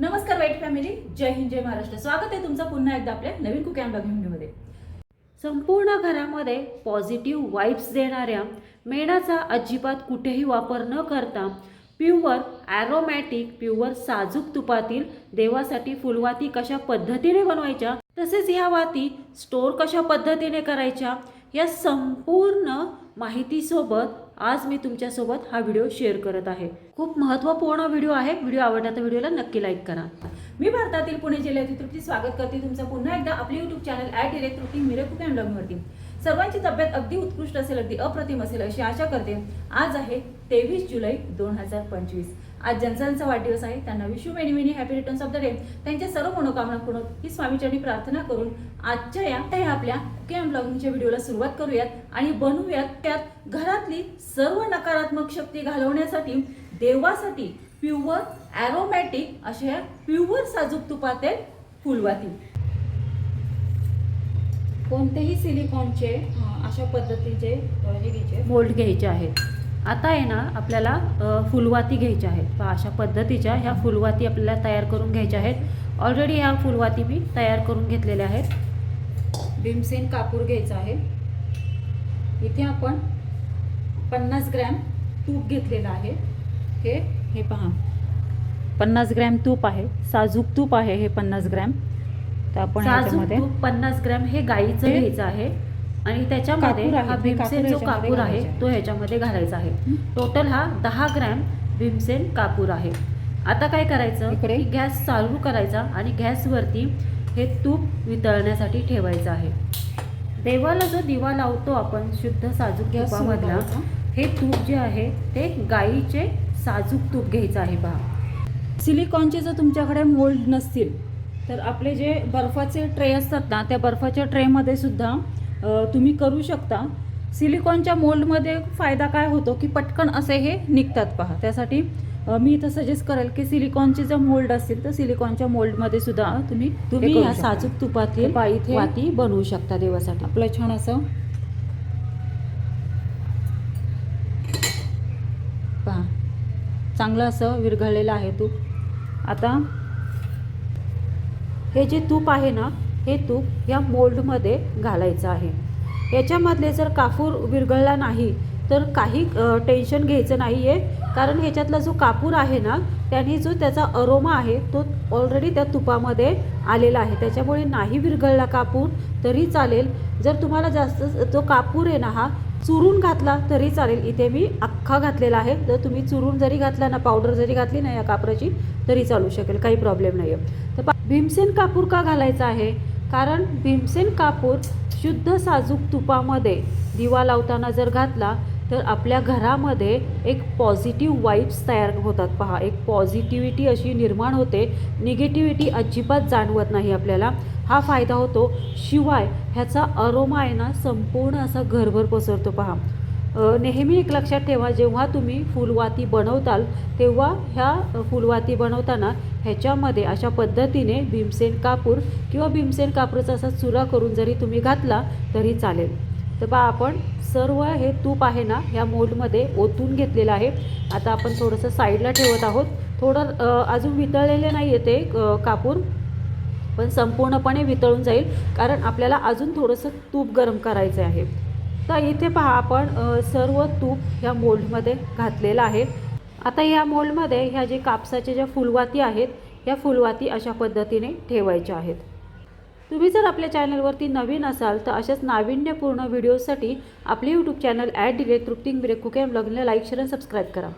नमस्कार वाईट फॅमिली. जय हिंद जय महाराष्ट्र. स्वागत आहे तुमचं पुन्हा एकदा आपल्या नवीन कुक अँड ब्लॉगिंग व्हिडिओमध्ये संपूर्ण घरामध्ये पॉझिटिव्ह वाईब्स देणाऱ्या मेणाचा अजिबात कुठेही वापर न करता प्युअर ॲरोमॅटिक प्युअर साजूक तुपातील देवासाठी फुलवाती कशा पद्धतीने बनवायच्या तसेच ह्या वाती स्टोअर कशा पद्धतीने करायच्या या संपूर्ण माहितीसोबत आज मी तुमच्यासोबत हा व्हिडिओ शेअर करत आहे. खूप महत्त्वपूर्ण व्हिडिओ आहे. व्हिडिओ आवडला तर व्हिडिओला नक्की लाईक करा. मी भारतातील पुणे जिल्ह्यातील तृप्ती स्वागत करते. तुमचं पुन्हा एकदा आपले युट्यूब चॅनल ॲट इलेक्ट तृप्ती मिरे कुक अँड सर्वांची तब्येत अगदी उत्कृष्ट असेल अगदी अप्रतिम असेल अशी आशा करते. आज आहे तेवीस जुलै दोन हजार पंचवीस. आज ज्यांचा वाढदिवस आहे. त्यांना wish you many many happy returns of the day त्यांच्या सर्व मनोकामना पूर्ण ही स्वामीचरणी प्रार्थना करून आजच्या या त्या आपल्या केम ब्लॉगिंगच्या व्हिडिओला सुरुवात करूयात आणि बनवूयात त्यात घरातली सर्व नकारात्मक शक्ती घालवण्यासाठी देवासाठी प्युअर ॲरोमॅटिक अशा प्युअर साजूक तुपाते फुलवाती. कोणतेही सिलिकॉनचे अशा पद्धतीचे मोल्ड घ्यायचे आहेत. आता आहे ना आपल्याला फुलवाती घ्यायच्या आहेत. अशा पद्धतीच्या ह्या फुलवाती आपल्याला तयार करून घ्यायच्या आहेत. ऑलरेडी ह्या फुलवाती मी तयार करून घेतलेल्या आहेत. भीमसेन कापूर घ्यायचा आहे. इथे आपण पन्नास ग्रॅम तूप घेतलेलं आहे. हे हे पहा. पन्नास ग्रॅम तूप आहे. साजूक तूप आहे हे पन्नास ग्रॅम. तर आपण साजूक तूप पन्नास ग्रॅम हे गाईचं घ्यायचं आहे. आणि त्याच्यामध्ये हा भीमसेन जो कापूर आहे. तो ह्याच्यामध्ये घालायचा आहे. टोटल हा दहा ग्रॅम भीमसेन कापूर आहे आता काय करायचं. की गॅस चालू करायचा आणि गॅसवरती हे तूप वितळण्यासाठी ठेवायचं आहे देवाला जो दिवा लावतो आपण शुद्ध साजूक तुपामधला. हे तूप जे आहे ते गाईचे साजूक तूप घ्यायचं आहे पहा सिलिकॉनचे जर तुमच्याकडे मोल्ड नसतील तर आपले जे बर्फाचे ट्रे असतात ना त्या बर्फाच्या ट्रेमध्ये सुद्धा तुम्ही करू शकता. सिलिकॉनच्या मोल्डमध्ये फायदा काय होतो की पटकन असे हे निघतात पहा. त्यासाठी मी इथं सजेस्ट करेल की सिलिकॉनचे जर मोल्ड असतील तर सिलिकॉनच्या मोल्डमध्ये सुद्धा तुम्ही तुम्ही शकता. साजूक तुपातील पहा इथे वाती बनवू शकता देवासाठी. आपलं छान असं पहा चांगलं असं विरघळलेलं आहे तूप. आता हे जे तूप आहे ना हे तूप या मोल्डमध्ये घालायचं आहे. याच्यामधले जर कापूर विरघळला नाही तर काही टेन्शन घ्यायचं नाही आहे कारण ह्याच्यातला जो कापूर आहे ना त्याने जो त्याचा अरोमा आहे तो ऑलरेडी त्या तुपामध्ये आलेला आहे. त्याच्यामुळे नाही विरघळला कापूर तरी चालेल. जर तुम्हाला जास्त जो कापूर आहे ना हा चुरून घातला तरी चालेल. इथे मी अख्खा घातलेला आहे. जर तुम्ही चुरून जरी घातला ना पावडर जरी घातली ना या कापराची तरी चालू शकेल. काही प्रॉब्लेम नाही आहे तर भीमसेन कापूर का घालायचा आहे? कारण भीमसेन कापूर शुद्ध साजूक तुपामध्ये दिवा लावताना जर घातला तर आपल्या घरामध्ये एक पॉझिटिव्ह वाईब्स तयार होतात. पहा एक पॉझिटिव्हिटी अशी निर्माण होते. निगेटिव्हिटी अजिबात जाणवत नाही आपल्याला. हा फायदा होतो शिवाय ह्याचा अरोमा आहे ना संपूर्ण असा घरभर पसरतो पहा. नेहमी एक लक्षात ठेवा जेव्हा तुम्ही फुलवाती बनवताल तेव्हा ह्या फुलवाती बनवताना ह्याच्यामध्ये अशा पद्धतीने भीमसेन कापूर किंवा भीमसेन कापूरचा असा चुरा करून जरी तुम्ही घातला तरी चालेल. तर बा आपण सर्व हे तूप आहे ना ह्या मोल्डमध्ये ओतून घेतलेलं आहे. आता आपण थोडंसं साईडला ठेवत आहोत. थोडं अजून वितळलेले नाही आहे ते कापूर. पण संपूर्णपणे वितळून जाईल कारण आपल्याला अजून थोडंसं तूप गरम करायचं आहे. तर इथे पहा आपण सर्व तूप ह्या मोल्डमध्ये घातलेलं आहे. आता या मोल्डमध्ये ह्या जे कापसाच्या ज्या फुलवाती आहेत या फुलवाती अशा पद्धतीने ठेवायच्या आहेत. तुम्ही जर आपल्या चॅनलवरती नवीन असाल तर अशाच नाविन्यपूर्ण व्हिडिओसाठी आपले यूट्यूब चॅनल ॲड डिले तृप्तिंग ब्रेक कुक अँड लाईक शेअर आणि सबस्क्राईब करा.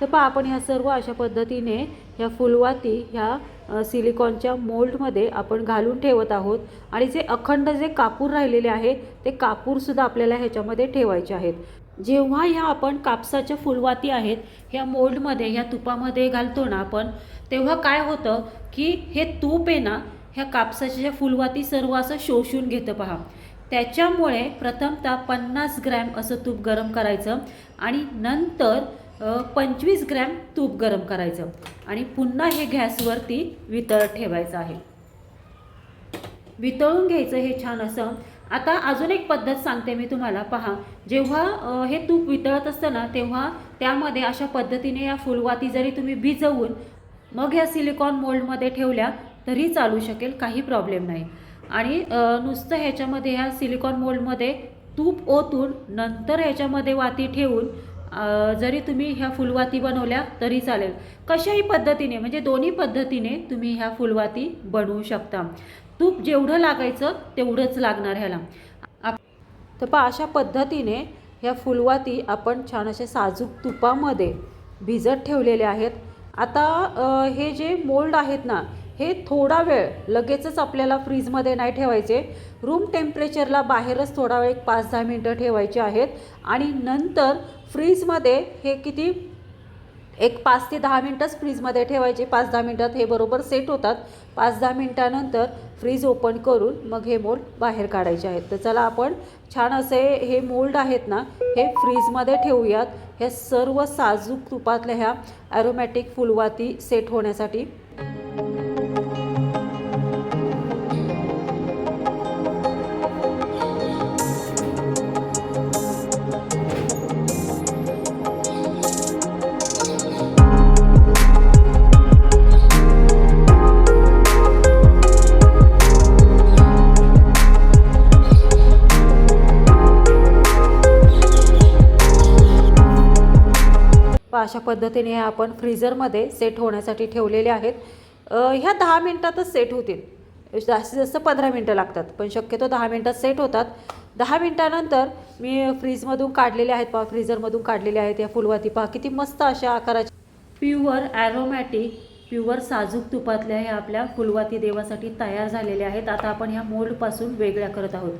तर पहा आपण ह्या सर्व अशा पद्धतीने ह्या फुलवाती ह्या सिलिकॉनच्या मोल्डमध्ये आपण घालून ठेवत आहोत. आणि जे अखंड जे कापूर राहिलेले आहे ते कापूरसुद्धा आपल्याला ह्याच्यामध्ये ठेवायचे आहेत. जेव्हा ह्या आपण कापसाच्या फुलवाती आहेत ह्या मोल्डमध्ये ह्या तुपामध्ये घालतो ना आपण तेव्हा काय होतं की हे तूप आहे ना ह्या कापसाच्या ज्या फुलवाती सर्व असं शोषून घेतं पहा. त्याच्यामुळे प्रथमतः पन्नास ग्रॅम असं तूप गरम करायचं आणि नंतर पंचवीस ग्रॅम तूप गरम करायचं आणि पुन्हा हे गॅसवरती वितळत ठेवायचं आहे. वितळून घ्यायचं हे छान असं. आता अजून एक पद्धत सांगते मी तुम्हाला. पहा जेव्हा हे तूप वितळत असतं ना तेव्हा त्यामध्ये अशा पद्धतीने या फुलवाती जरी तुम्ही भिजवून मग ह्या सिलिकॉन मोल्डमध्ये ठेवल्या तरी चालू शकेल काही प्रॉब्लेम नाही. आणि नुसतं ह्याच्यामध्ये ह्या सिलिकॉन मोल्डमध्ये तूप ओतून नंतर ह्याच्यामध्ये वाती ठेवून जरी तुम्ही ह्या फुलवाती बनवल्या तरी चालेल. कशाही पद्धतीने म्हणजे दोन्ही पद्धतीने तुम्ही ह्या फुलवाती बनवू शकता. तूप जेवढं लागायचं तेवढंच लागणार ह्याला. तर पहा अशा पद्धतीने ह्या फुलवाती आपण छान असे साजूक तुपामध्ये भिजत ठेवलेले आहेत. आता हे जे मोल्ड आहेत ना हे थोडा वेळ लगेचच आपल्याला फ्रीजमध्ये नाही ठेवायचे. रूम टेम्परेचरला बाहेरच थोडा वेळ एक पाच दहा मिनटं ठेवायचे आहेत. आणि नंतर फ्रीजमध्ये हे किती? एक पाच ते दहा मिनटंच फ्रीजमध्ये ठेवायचे. पाच दहा मिनटात हे बरोबर सेट होतात. पाच दहा मिनटानंतर फ्रीज ओपन करून मग हे मोल्ड बाहेर काढायचे आहेत. तर चला आपण छान असे हे मोल्ड आहेत ना हे फ्रीजमध्ये ठेवूयात. ह्या सर्व साजूक तुपातल्या ह्या ॲरोमॅटिक फुलवाती सेट होण्यासाठी. अशा पद्धतीने हे आपण फ्रीझरमध्ये सेट होण्यासाठी ठेवलेले आहेत. ह्या दहा मिनटातच सेट होतील. जास्तीत जास्त पंधरा मिनटं लागतात पण शक्यतो दहा मिनटात सेट होतात. दहा मिनटानंतर मी फ्रीजमधून काढलेले आहेत पहा फ्रीझरमधून काढलेले आहेत या फुलवाती. पहा किती मस्त अशा आकाराच्या प्युअर ॲरोमॅटिक प्युअर साजूक तुपातल्या ह्या आपल्या फुलवाती देवासाठी तयार झालेल्या आहेत. आता आपण ह्या मोल्डपासून वेगळ्या करत आहोत.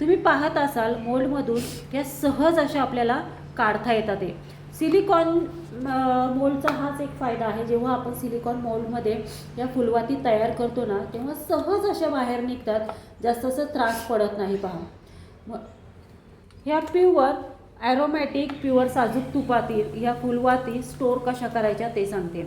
तुम्ही पाहत असाल मोल्डमधून या सहज अशा आपल्याला काढता येतात ते. सिलिकॉन मोलचा हाच एक फायदा आहे. जेव्हा आपण सिलिकॉन मोलमध्ये या फुलवाती तयार करतो ना तेव्हा सहज अशा बाहेर निघतात. जास्त असं त्रास पडत नाही पहा. मग ह्या प्युअर ॲरोमॅटिक प्युअर साजूक तुपातील ह्या फुलवाती स्टोअर कशा करायच्या ते सांगते.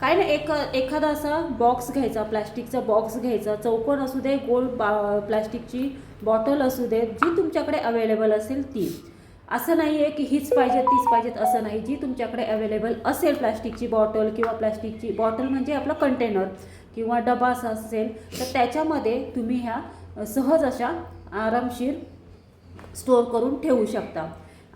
काय ना एक एखादा असा बॉक्स घ्यायचा प्लॅस्टिकचा बॉक्स घ्यायचा. चौकोन असू दे गोल बा प्लॅस्टिकची बॉटल असू दे जी तुमच्याकडे अवेलेबल असेल ती. असं नाही आहे की हीच पाहिजे तीच पाहिजेत असं नाही. जी तुमच्याकडे अवेलेबल असेल प्लॅस्टिकची बॉटल किंवा प्लॅस्टिकची बॉटल म्हणजे आपला कंटेनर किंवा डबा असा असेल तर त्याच्यामध्ये तुम्ही ह्या सहज अशा आरामशीर स्टोअर करून ठेवू शकता.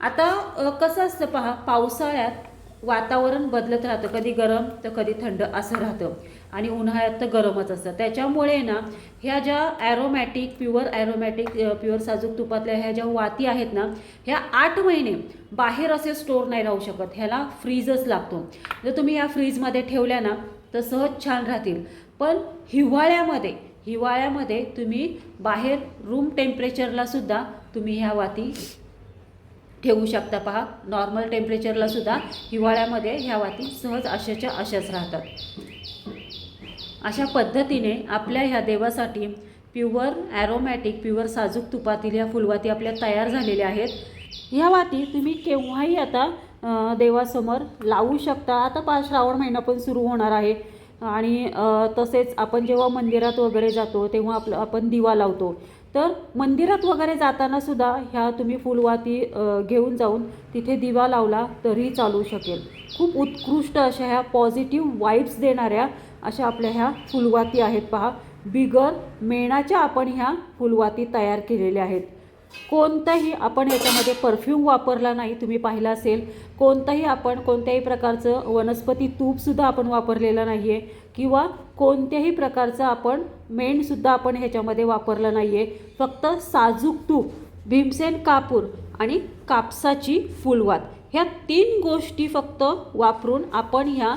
आता कसं असतं पहा पावसाळ्यात वातावरण बदलत राहतं. कधी गरम तर कधी थंड असं राहतं. आणि उन्हाळ्यात तर गरमच असतं. त्याच्यामुळे ना ह्या ज्या ॲरोमॅटिक प्युअर ॲरोमॅटिक प्युअर साजूक तुपातल्या ह्या ज्या वाती आहेत ना ह्या आठ महिने बाहेर असे स्टोर नाही राहू शकत. ह्याला फ्रीजच लागतो. जर तुम्ही ह्या फ्रीजमध्ये ठेवल्या ना तर सहज छान राहतील. पण हिवाळ्यामध्ये हिवाळ्यामध्ये तुम्ही बाहेर रूम टेम्परेचरला सुद्धा तुम्ही ह्या वाती ठेवू शकता पहा. नॉर्मल टेम्परेचरला सुद्धा हिवाळ्यामध्ये ह्या वाती सहज अशाच्या अशाच राहतात. अशा पद्धतीने आपल्या ह्या देवासाठी प्युअर ॲरोमॅटिक प्युअर साजूक तुपातील ह्या फुलवाती आपल्या तयार झालेल्या आहेत. ह्या वाती तुम्ही केव्हाही आता देवासमोर लावू शकता. आता पा श्रावण महिना पण सुरू होणार आहे. आणि तसेच आपण जेव्हा मंदिरात वगैरे जातो तेव्हा आपलं आपण दिवा लावतो. तर मंदिरात वगैरे जाताना सुद्धा ह्या तुम्ही फुलवाती घेऊन जाऊन तिथे दिवा लावला तरी चालू शकेल. खूप उत्कृष्ट अशा ह्या पॉझिटिव्ह वाईब्स देणाऱ्या अशा आपल्या ह्या फुलवाती आहेत पहा. बिगर मेणाच्या आपण ह्या फुलवाती तयार केलेल्या आहेत. कोणताही आपण याच्यामध्ये परफ्यूम वापरला नाही तुम्ही पाहिलं असेल. कोणताही आपण कोणत्याही प्रकारचं वनस्पती तूपसुद्धा आपण वापरलेलं नाही आहे किंवा कोणत्याही प्रकारचं आपण मेणसुद्धा आपण ह्याच्यामध्ये वापरलं नाही आहे फक्त साजूक तूप भीमसेन कापूर आणि कापसाची फुलवात. ह्या तीन गोष्टी फक्त वापरून आपण ह्या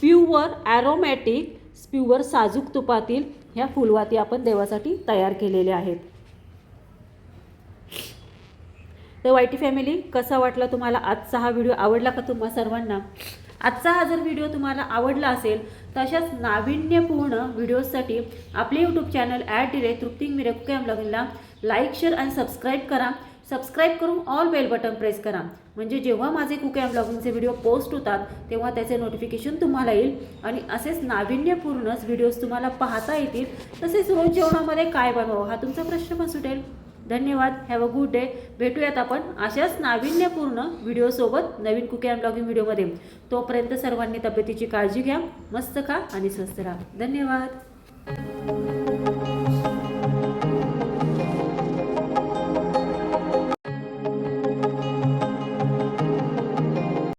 प्युअर ॲरोमॅटिक प्युअर साजूक तुपातील ह्या फुलवाती आपण देवासाठी तयार केलेल्या आहेत. तर वाईटी फॅमिली कसा वाटला तुम्हाला आजचा हा व्हिडिओ? आवडला का तुम्हा सर्वांना? आजचा हा जर व्हिडिओ तुम्हाला आवडला असेल तर अशाच नाविन्यपूर्ण व्हिडिओजसाठी आपले यूट्यूब चॅनल ॲट डिरे तृप्तिंग मिरे कुकॅम ब्लॉगिंगला लाईक शेअर आणि सबस्क्राईब करा. सबस्क्राईब करून ऑल बेल बटन प्रेस करा. म्हणजे जेव्हा माझे कुकॅम ब्लॉगिंगचे व्हिडिओ पोस्ट होतात तेव्हा त्याचे नोटिफिकेशन तुम्हाला येईल आणि असेच नाविन्यपूर्णच व्हिडिओज तुम्हाला पाहता येतील. तसेच रोज जेवणामध्ये काय बनवावं हा तुमचा प्रश्न पण सुटेल. धन्यवाद. हॅव अ गुड डे भेटूयात आपण अशाच नाविन्यपूर्ण व्हिडिओसोबत नवीन कुकी अँड ब्लॉगिंग व्हिडिओमध्ये तोपर्यंत सर्वांनी तब्येतीची काळजी घ्या मस्त खा आणि स्वस्त राहा. धन्यवाद.